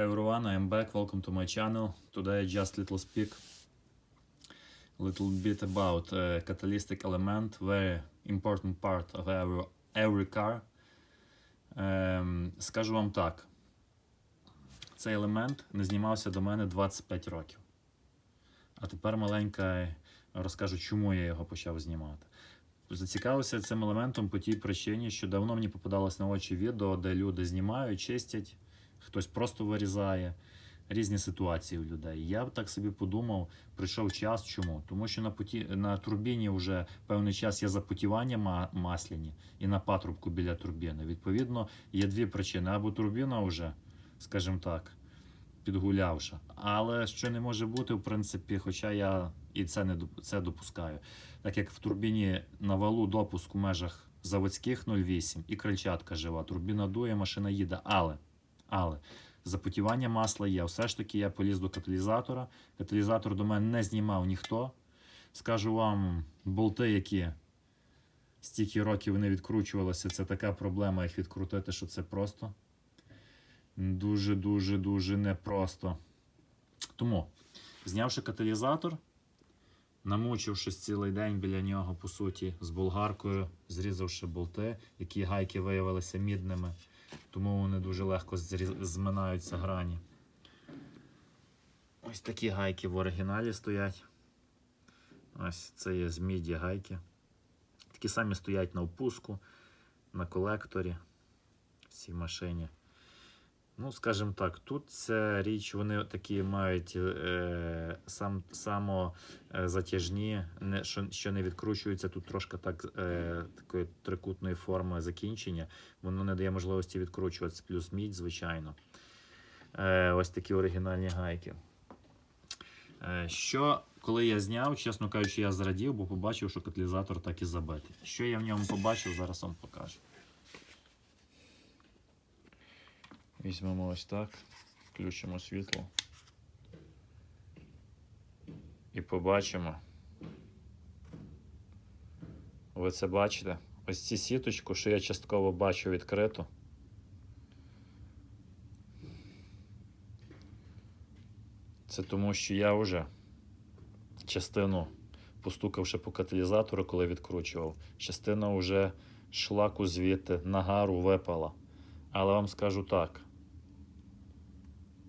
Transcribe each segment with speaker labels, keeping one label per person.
Speaker 1: Hi everyone, I am back. Welcome to my channel. Today I just little speak little bit about uh, catalytic element, very important part of every, every car. Ем, скажу вам так. Цей елемент не знімався до мене 25 років. А тепер маленька розкажу, чому я його почав знімати. Зацікавився цим елементом по тій причині, що давно мені попадалось на очі відео, де люди знімають, чистять, хтось просто вирізає. Різні ситуації у людей. Я так собі подумав, прийшов час. Чому? Тому що на поті... на турбіні вже певний час є запотівання масляні і на патрубку біля турбіни. Відповідно, є дві причини: або турбіна вже, скажімо так, підгулявша. Але що не може бути, в принципі, хоча я і це не це допускаю. Так як в турбіні на валу допуск у межах заводських 0,8 і крильчатка жива, турбіна дує, машина їде. Але, але запотівання масла є. Все ж таки я поліз до каталізатора. Каталізатор до мене не знімав ніхто. Скажу вам, болти, які стільки років не відкручувалися, це така проблема, їх відкрутити, що це просто дуже, дуже, дуже непросто. Тому, знявши каталізатор, намучившись цілий день біля нього, по суті, з болгаркою, зрізавши болти, які гайки виявилися мідними, тому вони дуже легко зминаються грані. Ось такі гайки в оригіналі стоять. Ось це є з міді гайки. Такі самі стоять на впуску, на колекторі в цій машині. Ну, скажімо так, тут ця річ, вони такі мають е, сам, само е, не, що, що не відкручуються. Тут трошки так, е, такої трикутної форми закінчення. Воно не дає можливості відкручуватися, плюс мідь, звичайно. Е, ось такі оригінальні гайки. Е, що, коли я зняв, чесно кажучи, я зрадів, бо побачив, що каталізатор так і забитий. Що я в ньому побачив, зараз вам покажу. Візьмемо ось так, включимо світло. І побачимо. Ви це бачите? Ось цю сіточку, що я частково бачу відкриту. Це тому, що я вже частину, постукавши по каталізатору, коли відкручував, частина вже шлаку звідти нагару випала. Але вам скажу так: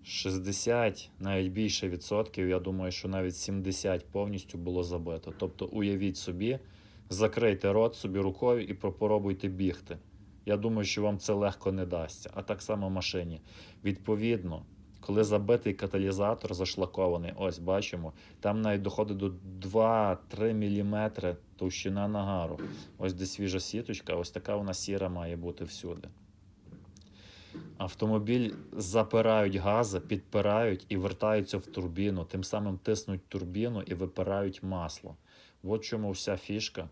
Speaker 1: 60, навіть більше відсотків, я думаю, що навіть 70 повністю було забито. Тобто, уявіть собі, закрийте рот собі рукою і попробуйте бігти. Я думаю, що вам це легко не дасться. А так само машині. Відповідно, коли забитий каталізатор зашлакований, ось бачимо, там навіть доходить до 2-3 мм товщина нагару. Ось де свіжа сіточка, ось така вона сіра має бути всюди. Автомобіль запирають гази, підпирають і вертаються в турбіну, тим самим тиснуть турбіну і випирають масло. От чому вся фішка.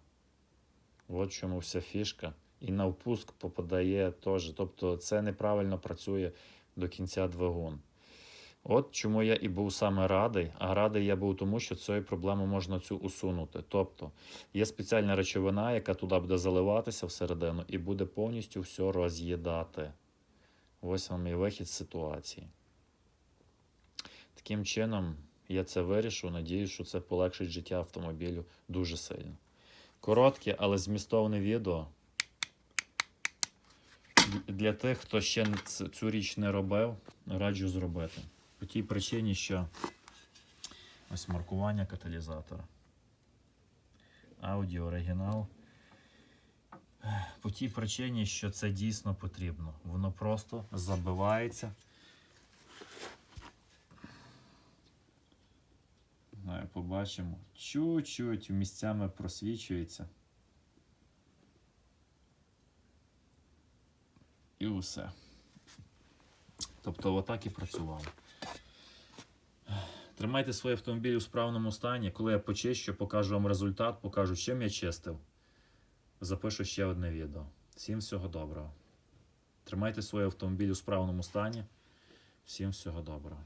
Speaker 1: От чому вся фішка. І на впуск попадає теж. Тобто це неправильно працює до кінця двигун. От чому я і був саме радий. А радий я був тому, що цією проблему можна цю усунути. Тобто є спеціальна речовина, яка туди буде заливатися всередину і буде повністю все роз'їдати. Ось вам і вихід з ситуації. Таким чином, я це вирішу. Надіюсь, що це полегшить життя автомобілю дуже сильно. Коротке, але змістовне відео. Для тих, хто ще цю річ не робив, раджу зробити. По тій причині, що ось маркування каталізатора. Аудіо оригінал. По тій причині, що це дійсно потрібно. Воно просто забивається. Побачимо. Чуть-чуть місцями просвічується. І усе. Тобто, отак і працювало. Тримайте свій автомобіль у справному стані. Коли я почищу, покажу вам результат, покажу, чим я чистив запишу ще одне відео. Всім всього доброго. Тримайте свій автомобіль у справному стані. Всім всього доброго.